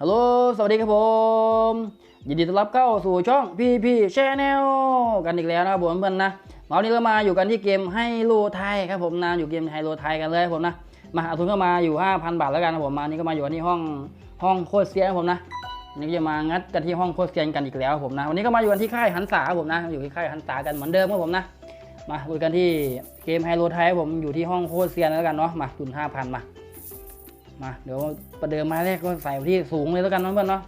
ฮัลโหล สวัสดีครับผม ยินดีต้อนรับเข้าสู่ช่อง PP Channel กันอีกแล้วนะครับผมเพื่อนนะวันนี้เรามาอยู่กันที่เกมไฮโลไทยครับผมนะอยู่เกมไฮโลไทยกันเลยครับผมนะ มาเอาทุนเข้ามาอยู่ 5,000 บาทแล้วกันนะผมมานี่ก็มาอยู่กันที่ห้องห้องโคตรเซียนครับผมนะวันนี่จะมางัดกันที่ห้องโคตรเซียนกันอีกแล้วครับผมนะ วันนี้ก็มาอยู่กันที่ค่ายหันษาครับผมนะ อยู่ที่ค่ายหันษากันเหมือนเดิมครับผมนะ มาดูกันที่เกมไฮโลไทยผมอยู่ที่ห้องโคตรเซียนแล้วกันเนาะ มาทุน5,000มา มาเดี๋ยวประเดิมมาแรกก็ใส่ไปที่สูงเลยแล้วกันนะเพื่อนเนาะ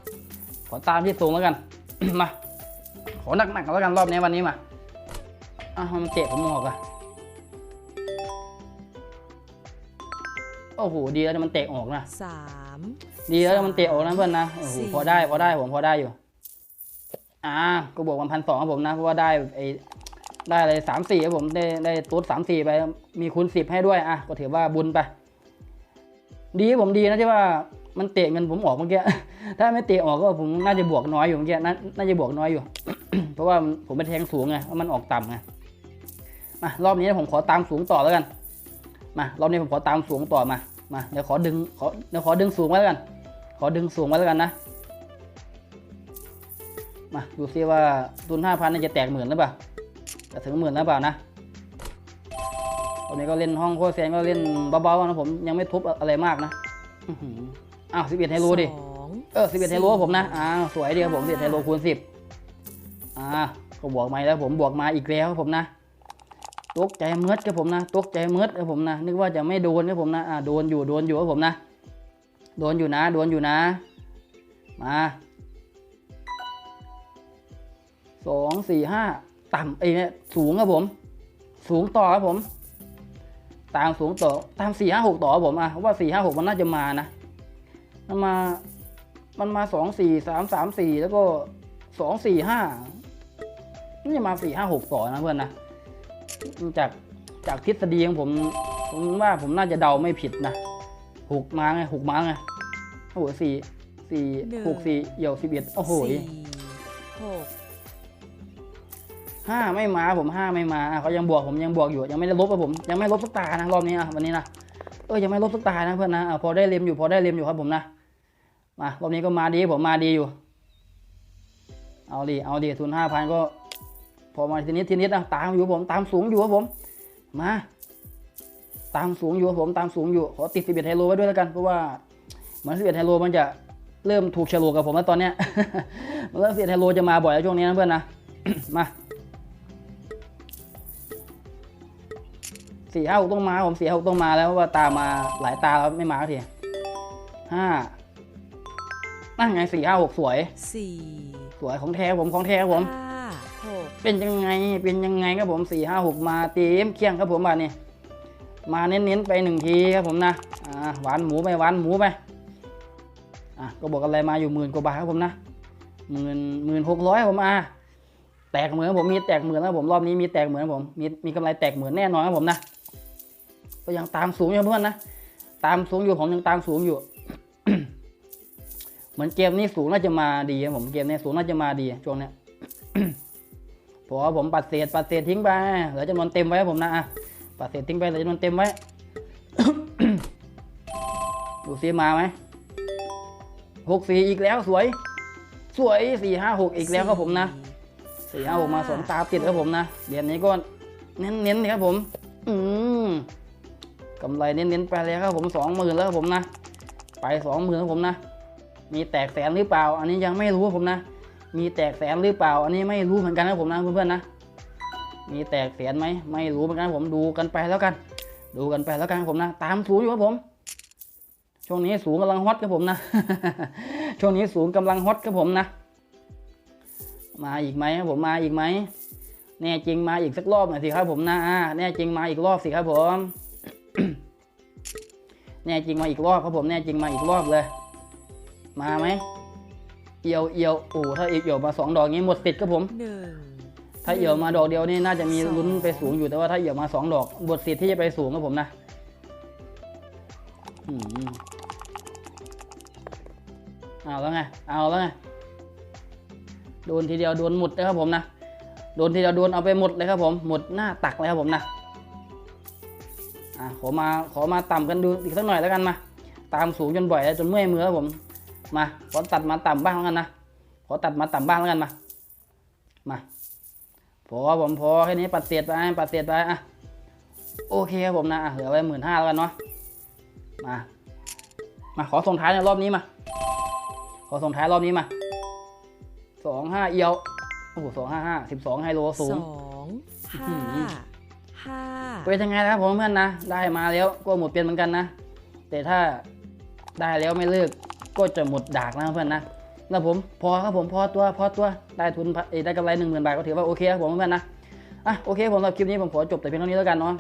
ขอตามที่สูงแล้วกัน มา ขอหนักๆแล้วกันรอบนี้วันนี้มาอ้าวมันเตะผมออกอะโอ้โหดีแล้วที่มันเตะออกนะสามดีแล้วที่มันเตะออกนะเพื่อนนะโอ้โหสี่พอได้พอได้ผมพอได้อยู่ อ่าก็บวกวันพันสองครับผมนะเพราะว่าได้ไอ้ได้อะไรสามสี่ครับผมได้ได้ตุ๊ดสามสี่ไปมีคูณสิบให้ด้วยอะก็ถือว่าบุญไป ดีผมดีนะที่ว่ามันเตะเงินผมออกเมื่อกี้ ถ้าไม่เตะออกก็ผมน่าจะบวกน้อยอยู่เมื่อกี้น่าจะบวกน้อยอยู่ เพราะว่าผมเป็นแทงสูงไงเพรามันออกต่ำไงมารอบนี้ผมขอตามสูงต่อแล้วกัน มารอบนี้ผมขอตามสูงต่อมา มาเดี๋ยวขอดึงขอเดี๋ยวขอดึงสูงไว้แล้วกัน ขอดึงสูงไว้แล้วกันนะ มาดูซิว่าทุนห้าพันจะแตกหมื่นหรือเปล่าจะถึงหมื่นหรือเปล่านะ ตอนนี้ก็เล่นห้องโคตรแซงก็เล่นเบาๆนะผมยังไม่ทุบอะไรมากนะอื้อหืออ้าวสิบเอ็ดไฮโลดิสองเออสิบเอ็ดไฮโลผมนะอ้าวสวยดีครับผมสิบเอ็ดไฮโลคูณสิบอ่าก็บวกมาแล้วผมบวกมาอีกแล้วครับผมนะตกใจเมืดครับผมนะตกใจเมืดครับผมนะนึกว่าจะไม่โดนครับผมนะอ่าโดนอยู่โดนอยู่ครับผมนะโดนอยู่นะ โดนอยู่นะ มาสองสี่ห้าต่ำไอ้เนี่ยสูงครับผม สูงต่อครับผม ตามสูงต่อตามสี่ห้าหกต่อครับผมอะเพราะว่าสี่ห้าหกมันน่าจะมานะ มันมา มันมาสองสี่สามสามสี่แล้วก็สองสี่ห้านี่จะมาสี่ห้าหกต่อนะเพื่อนนะ จากจากทฤษฎีของผม ผมว่าผมน่าจะเดาไม่ผิดนะหกมาไงหกมาไงโอ้โหสี่สี่หกสี่เหี่ยวสิบเอ็ดโอ้โหสี่หก ห้าไม่มาผมห้าไม่มาเขายังบวกผมยังบวกอยู่ยังไม่ได้ลบอะผมยังไม่ลบสักตานะรอบนี้อะวันนี้นะเออยังไม่ลบสักตานะเพื่อนนะอพอได้เลียมอยู่พอได้เลียมอยู่ครับผมนะมารอบนี้ก็มาดีผมมาดีอยู่ เอาดิเอาดิทุนห้าพันก็ พอมาทีนี้ทีนี้นะตามอยู่ผมตามสูงอยู่ครับผม มา ตามสูงอยู่ผมตามสูงอยู่ขอติดสิบเอ็ดไฮโลไว้ด้วยแล้วกันเพราะว่าเหมือนสิบเอ็ดไฮโลมันจะเริ่มถูกฉลกกับผมแล้วตอนเนี้ยมันเริ่มสิบเอ็ดไฮโลจะมาบ่อยแล้วช่วงนี้นะเพื่อนนะมา สี่ห้าหกต้องมาผมสี่ห้าหกต้องมาแล้วเพราะว่าตามมาหลายตาแล้วไม่มาสักทีห้านั่นไงสี่ห้าหกสวยสี่สวยของแท้ผมของแท้ครับผมห้าหกเป็นยังไงเป็นยังไงครับผมสี่ห้าหกมาเต็มเคียงครับผมบาทนี้มาเน้นๆไปหนึ่งทีครับผมนะอ่าหวานหมูไปหวานหมูไปอะก็บอกอะไรมาอยู่หมื่นกว่าบาทครับผมนะหมื่นหมื่นหกร้อยผมอะแตกเหมือนผมมีแตกเหมือนแล้วผมรอบนี้มีแตกเหมือนผมมีมีกำไรแตกเหมือนแน่นอนครับผมนะ ก็ยังตามสูงอยู่เพื่อนนะ ตามสูงอยู่ผมยังตามสูงอยู่ เหมือนเกมนี้สูงน่าจะมาดีผมเกมนี้สูงน่าจะมาดีช่วงเนี้ยพราะว่าผมปัดเศษปัดเศษทิ้งไปเหลือจำนวนเต็มไว้ผมนะอะปัดเศษทิ้งไปเหลือจำนวนเต็มไว้ ดูซิมาไหมหกสี่อีกแล้วสวย สวยสี่ห้าหกอีกแล้วครับผมนะสี่ห้าหกมาสองตาติดครับผมนะเดือนนี้ก็เน้นเน้นๆครับผม อืม กำไรเน้นๆไปแล้วครับผมสองหมื่นแล้วครับผมนะ ไปสองหมื่นครับผมนะ มีแตกแสนหรือเปล่า อันนี้ยังไม่รู้ครับผมนะ มีแตกแสนหรือเปล่า อันนี้ไม่รู้เหมือนกันนะผมนะเพื่อนๆนะ มีแตกแสนไหมไม่รู้เหมือนกันผมดูกันไปแล้วกัน ดูกันไปแล้วกันครับผมนะ ตามสูงอยู่ครับผม ช่วงนี้สูงกำลังฮอตครับผมนะ ช่วงนี้สูงกำลังฮอตครับผมนะ มาอีกไหมครับผมมาอีกไหมแน่จริงมาอีกสักรอบหน่อยสิครับผมนะแน่จริงมาอีกรอบสิครับผม แน่จริงมาอีกรอบครับผมแน่จริงมาอีกรอบเลย มาไหมเอียวเอียวโอ้ถ้าเอียวมาสองดอกนี้หมดติดครับผมหนึ่งถ้าเอียวมาดอกเดียวนี่น่าจะมีลุ้นไปสูงอยู่แต่ว่าถ้าเอียวมาสองดอกหมดสิทธิ์ที่จะไปสูงครับผมนะอืมเอาแล้วไงเอาแล้วไงโดนทีเดียวโดนหมดเลยครับผมนะโดนทีเดียวโดนเอาไปหมดเลยครับผมหมดหน้าตักเลยครับผมนะอะ ขอมาขอมาต่ำกันดูอีกสักหน่อยแล้วกันมา ตามสูงจนบ่อยแล้วจนเมื่อยมือครับผม มาขอตัดมาต่ำบ้างแล้วกันนะ ขอตัดมาต่ำบ้างแล้วกันมา มา พอผมพอแค่นี้ปัดเศษไปปัดเศษไปอะ โอเคครับผมนะอะเหลือไว้หมื่นห้าแล้วกันเนาะ มา มาขอส่งท้ายในรอบนี้มา ขอส่งท้ายรอบนี้มา สองห้าเอียว โอ้โหสองห้าห้าสิบสองไฮโลสูสงองอื้ห้า อหือห้าเป็นยังไงนะครับผมเพื่อนนะ ได้มาแล้วก็หมดเปลี่ยนเหมือนกันนะ แต่ถ้าได้แล้วไม่เลิกก็จะหมดดากนะเพื่อนนะแล้วผมพอครับผมพอตัวพอตัวได้ทุนได้กำไรหนึ่งหมื่นบาทก็ถือว่าโอเคครับผมเพื่อนนะอะโอเคผมสำหรับคลิปนี้ผมขอจบแต่เพียงเท่านี้แล้วกันเนาะ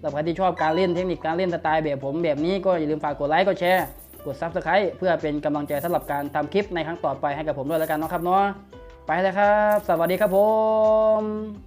สำหรับใครที่ชอบการเล่นเทคนิคการเล่นสไตล์แบบผมแบบนี้ก็อย่าลืมฝากกดไลค์กดแชร์กด Subscribe เพื่อเป็นกำลังใจสำหรับการทำคลิปในครั้งต่อไปให้กับผมด้วยแล้วกันเนาะครับเนาะไปเลยครับ สวัสดีครับผม